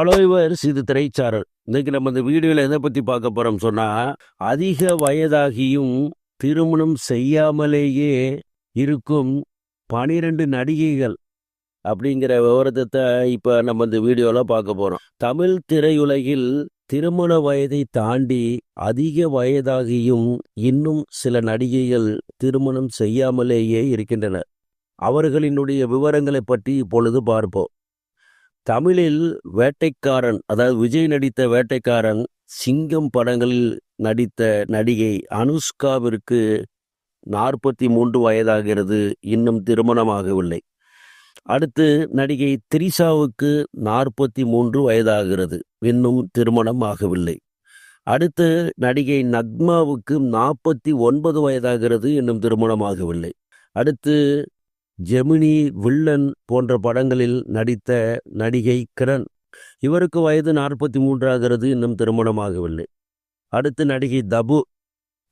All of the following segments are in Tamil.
அலோய்வர்ஸ் இது திரைச்சாரல். இன்னைக்கு நம்ம இந்த வீடியோவில் எதை பற்றி பார்க்க போகிறோம் சொன்னால் அதிக வயதாகியும் திருமணம் செய்யாமலேயே இருக்கும் பனிரெண்டு நடிகைகள் அப்படிங்கிற விவரத்தை இப்போ நம்ம இந்த வீடியோவில் பார்க்க போகிறோம் தமிழ் திரையுலகில் திருமண வயதை தாண்டி அதிக வயதாகியும் இன்னும் சில நடிகைகள் திருமணம் செய்யாமலேயே இருக்கின்றனர். அவர்களினுடைய விவரங்களை பற்றி இப்பொழுது பார்ப்போம். தமிழில் வேட்டைக்காரன் அதாவது விஜய் நடித்த வேட்டைக்காரன் சிங்கம் படங்களில் நடித்த நடிகை அனுஷ்காவிற்கு நாற்பத்தி மூன்று வயதாகிறது இன்னும் திருமணமாகவில்லை. அடுத்து நடிகை திரிஷாவுக்கு நாற்பத்தி மூன்று வயதாகிறது இன்னும் திருமணம் ஆகவில்லை அடுத்து நடிகை நக்மாவுக்கு நாற்பத்தி ஒன்பது வயதாகிறது இன்னும் திருமணமாகவில்லை. அடுத்து ஜெமினி வில்லன் போன்ற படங்களில் நடித்த நடிகை கிரண். இவருக்கு வயது நாற்பத்தி மூன்றாகிறது இன்னும் திருமணமாகவில்லை. அடுத்து நடிகை தபு.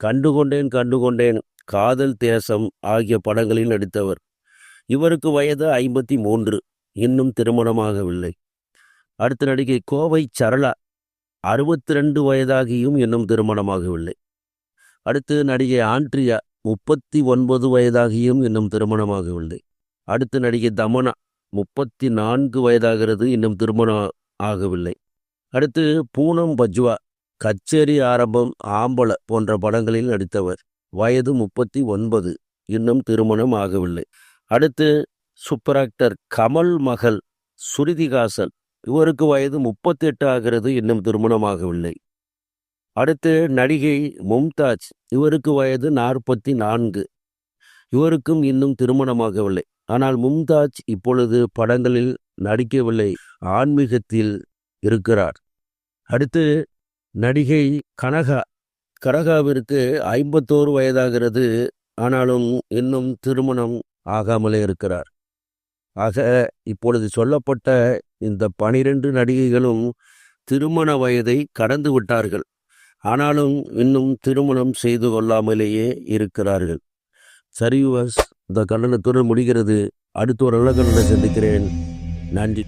கண்டுகொண்டேன் கண்டுகொண்டேன் காதல் தேசம் ஆகிய படங்களில் நடித்தவர். இவருக்கு வயது ஐம்பத்தி மூன்று இன்னும் திருமணமாகவில்லை. அடுத்த நடிகை கோவை சரளா. அறுபத்தி ரெண்டு வயதாகியும் இன்னும் திருமணமாகவில்லை. அடுத்து நடிகை ஆண்ட்ரியா. முப்பத்தி ஒன்பது வயதாகியும் இன்னும் திருமணமாகவில்லை. அடுத்து நடிகை தமனா முப்பத்தி நான்கு வயதாகிறது இன்னும் திருமணம் ஆகவில்லை. அடுத்து பூனம் பஜ்வா கச்சேரி ஆரம்பம் ஆம்பள போன்ற படங்களில் நடித்தவர். வயது முப்பத்தி ஒன்பது இன்னும் திருமணம் ஆகவில்லை. அடுத்து சூப்பர் ஆக்டர் கமல் மகள் சுருதிகாசன் இவருக்கு வயது முப்பத்தி எட்டு ஆகிறது இன்னும் திருமணமாகவில்லை. அடுத்து நடிகை மும்தாஜ். இவருக்கு வயது நாற்பத்தி நான்கு இவருக்கும் இன்னும் திருமணமாகவில்லை. ஆனால் மும்தாஜ் இப்பொழுது படங்களில் நடிக்கவில்லை. ஆன்மீகத்தில் இருக்கிறார். அடுத்து நடிகை கனகா. கனகாவிற்கு ஐம்பத்தோரு வயதாகிறது. ஆனாலும் இன்னும் திருமணம் ஆகாமலே இருக்கிறார். ஆக இப்பொழுது சொல்லப்பட்ட இந்த பனிரெண்டு நடிகைகளும் திருமண வயதை கடந்து விட்டார்கள். ஆனாலும் இன்னும் திருமணம் செய்து கொள்ளாமலேயே இருக்கிறார்கள். சரி விவாஸ் இந்த கண்டனத்துடன் முடிகிறது. அடுத்து ஒரு நல்ல சந்திக்கிறேன். நன்றி.